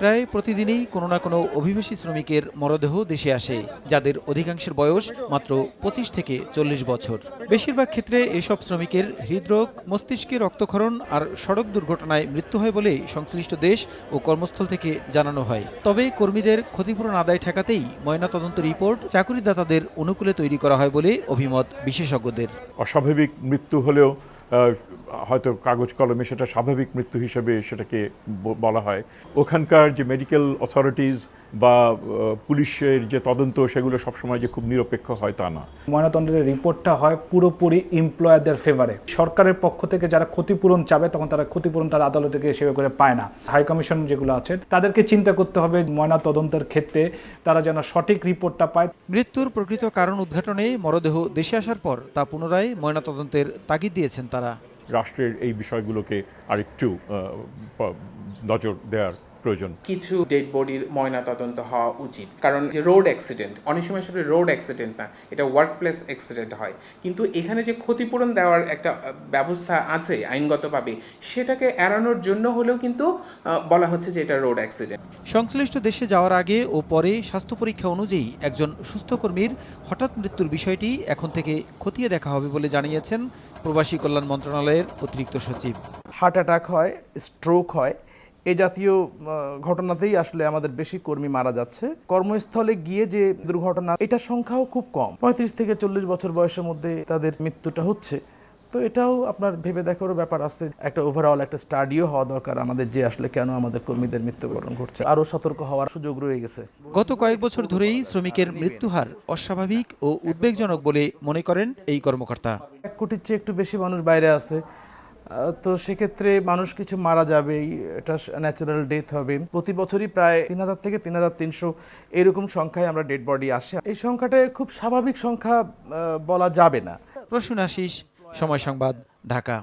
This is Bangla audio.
প্রায় প্রতিদিনই কোনো না কোনো অভিবাসী শ্রমিকের মরদেহ দেশে আসে, যাদের অধিকাংশের বয়স মাত্র পঁচিশ থেকে চল্লিশ বছর। বেশিরভাগ ক্ষেত্রে এসব শ্রমিকের হৃদরোগ, মস্তিষ্কে রক্তক্ষরণ আর সড়ক দুর্ঘটনায় মৃত্যু হয় বলে সংশ্লিষ্ট দেশ ও কর্মস্থল থেকে জানানো হয়। তবে কর্মীদের ক্ষতিপূরণ আদায় ঠেকাতেই ময়নাতদন্ত রিপোর্ট চাকুরিদাতাদের অনুকূলে তৈরি করা হয় বলে অভিমত বিশেষজ্ঞদের। অস্বাভাবিক মৃত্যু হলেও হয়তো কাগজ কলমে সেটা স্বাভাবিক মৃত্যু হিসেবে সেটাকে বলা হয়। ওখানকার যে মেডিকেল অথরিটিজ বা পুলিশের যে তদন্ত সেগুলো সবসময় যে খুব নিরপেক্ষ হয় তা না। ময়নাতদন্তের রিপোর্টটা হয় পুরোপুরি এমপ্লয়ারদের ফেভারে সরকারের পক্ষ থেকে যারা ক্ষতিপূরণ চাবে তখন তারা ক্ষতিপূরণ তারা আদালত থেকে সেবা করে পায় না। হাই কমিশন যেগুলো আছে তাদেরকে চিন্তা করতে হবে ময়নাতদন্তের ক্ষেত্রে তারা যেন সঠিক রিপোর্টটা পায়। মৃত্যুর প্রকৃত কারণ উদ্ঘাটনে মরদেহ দেশে আসার পর তা পুনরায় ময়নাতদন্তের তাগিদ দিয়েছেন তারা। রাষ্ট্রের এই বিষয়গুলোকে আরেকটু নজর দেওয়ার প্রয়োজন। কিছু ডেড বডির ময়না তদন্ত হওয়া উচিত। কারণ যে রোড অ্যাক্সিডেন্ট অনেক সময় সেটা রোড অ্যাক্সিডেন্ট না এটা ওয়ার্ক প্লেস অ্যাক্সিডেন্ট হয়। কিন্তু এখানে যে ক্ষতিপূরণ দেওয়ার একটা ব্যবস্থা আছে আইনগতভাবে সেটাকে এড়ানোর জন্য হলেও কিন্তু বলা হচ্ছে যে এটা রোড অ্যাক্সিডেন্ট সংশ্লিষ্ট দেশে যাওয়ার আগে ও পরে স্বাস্থ্য পরীক্ষা অনুযায়ী একজন সুস্থ কর্মীর হঠাৎ মৃত্যুর বিষয়টি এখন থেকে খতিয়ে দেখা হবে বলে জানিয়েছেন প্রবাসী কল্যাণ মন্ত্রণালয়ের অতিরিক্ত সচিব। হার্ট অ্যাটাক হয় স্ট্রোক হয় এ জাতীয় ঘটনাতেই আসলে আমাদের বেশি কর্মী মারা যাচ্ছে। কর্মস্থলে গিয়ে যে দুর্ঘটনা এটার সংখ্যাও খুব কম। পঁয়ত্রিশ থেকে চল্লিশ বছর বয়সের মধ্যে তাদের মৃত্যুটা হচ্ছে। তো এটাও আপনার ভেবে দেখারও ব্যাপার আছে। একটা ওভারঅল একটা স্টাডিও হওয়া দরকার আমাদের যে আসলে কেন আমাদের কর্মীদের মৃত্যুবরণ ঘটছে। আরও সতর্ক হওয়ার সুযোগ রয়ে গেছে। গত কয়েক বছর ধরেই শ্রমিকের মৃত্যুহার অস্বাভাবিক ও উদ্বেগজনক বলে মনে করেন এই কর্মকর্তা। এক কোটির চেয়ে একটু বেশি মানুষ বাইরে আছে। তো সেক্ষেত্রে মানুষ কিছু মারা যাবে এটা ন্যাচারাল ডেথ হবে। প্রতি বছরই প্রায় তিন হাজার থেকে তিন হাজার তিনশো এরকম সংখ্যায় আমরা ডেড বডি আসে। এই সংখ্যাটা খুব স্বাভাবিক সংখ্যা বলা যাবে না। প্রশ্ন আশিস সময় সংবাদ ঢাকা।